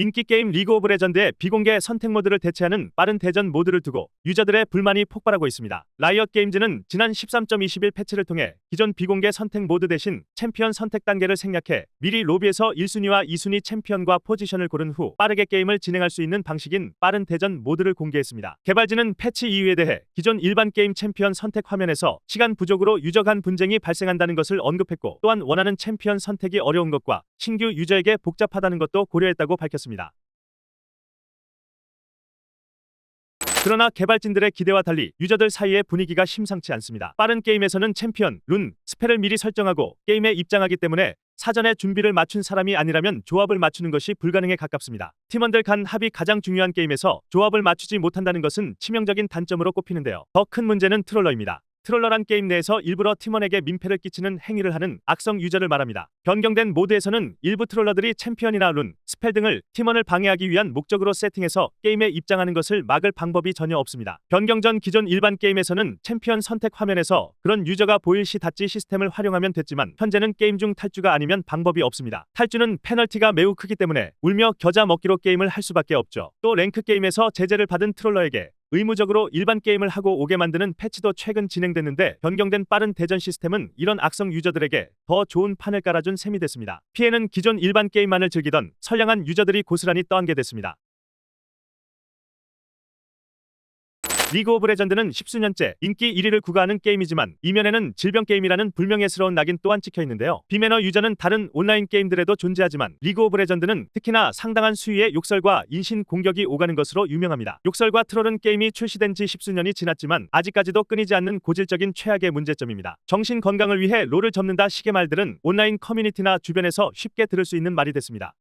인기 게임 리그 오브 레전드의 비공개 선택 모드를 대체하는 빠른 대전 모드를 두고 유저들의 불만이 폭발하고 있습니다. 라이엇 게임즈는 지난 13.21 패치를 통해 기존 비공개 선택 모드 대신 챔피언 선택 단계를 생략해 미리 로비에서 1순위와 2순위 챔피언과 포지션을 고른 후 빠르게 게임을 진행할 수 있는 방식인 빠른 대전 모드를 공개했습니다. 개발진은 패치 이유에 대해 기존 일반 게임 챔피언 선택 화면에서 시간 부족으로 유저 간 분쟁이 발생한다는 것을 언급했고 또한 원하는 챔피언 선택이 어려운 것과 신규 유저에게 복잡하다는 것도 고려했다고 밝혔습니다. 그러나 개발진들의 기대와 달리 유저들 사이의 분위기가 심상치 않습니다. 빠른 게임에서는 챔피언, 룬, 스펠을 미리 설정하고 게임에 입장하기 때문에 사전에 준비를 맞춘 사람이 아니라면 조합을 맞추는 것이 불가능에 가깝습니다. 팀원들 간 합이 가장 중요한 게임에서 조합을 맞추지 못한다는 것은 치명적인 단점으로 꼽히는데요. 더 큰 문제는 트롤러입니다. 트롤러란 게임 내에서 일부러 팀원에게 민폐를 끼치는 행위를 하는 악성 유저를 말합니다. 변경된 모드에서는 일부 트롤러들이 챔피언이나 룬, 스펠 등을 팀원을 방해하기 위한 목적으로 세팅해서 게임에 입장하는 것을 막을 방법이 전혀 없습니다. 변경 전 기존 일반 게임에서는 챔피언 선택 화면에서 그런 유저가 보일 시 닫지 시스템을 활용하면 됐지만 현재는 게임 중 탈주가 아니면 방법이 없습니다. 탈주는 페널티가 매우 크기 때문에 울며 겨자 먹기로 게임을 할 수밖에 없죠. 또 랭크 게임에서 제재를 받은 트롤러에게 의무적으로 일반 게임을 하고 오게 만드는 패치도 최근 진행됐는데 변경된 빠른 대전 시스템은 이런 악성 유저들에게 더 좋은 판을 깔아준 셈이 됐습니다. 피해는 기존 일반 게임만을 즐기던 선량한 유저들이 고스란히 떠안게 됐습니다. 리그 오브 레전드는 십수년째 인기 1위를 구가하는 게임이지만 이면에는 질병 게임이라는 불명예스러운 낙인 또한 찍혀 있는데요. 비매너 유저는 다른 온라인 게임들에도 존재하지만 리그 오브 레전드는 특히나 상당한 수위의 욕설과 인신 공격이 오가는 것으로 유명합니다. 욕설과 트롤은 게임이 출시된 지 십수년이 지났지만 아직까지도 끊이지 않는 고질적인 최악의 문제점입니다. 정신 건강을 위해 롤을 접는다 식의 말들은 온라인 커뮤니티나 주변에서 쉽게 들을 수 있는 말이 됐습니다.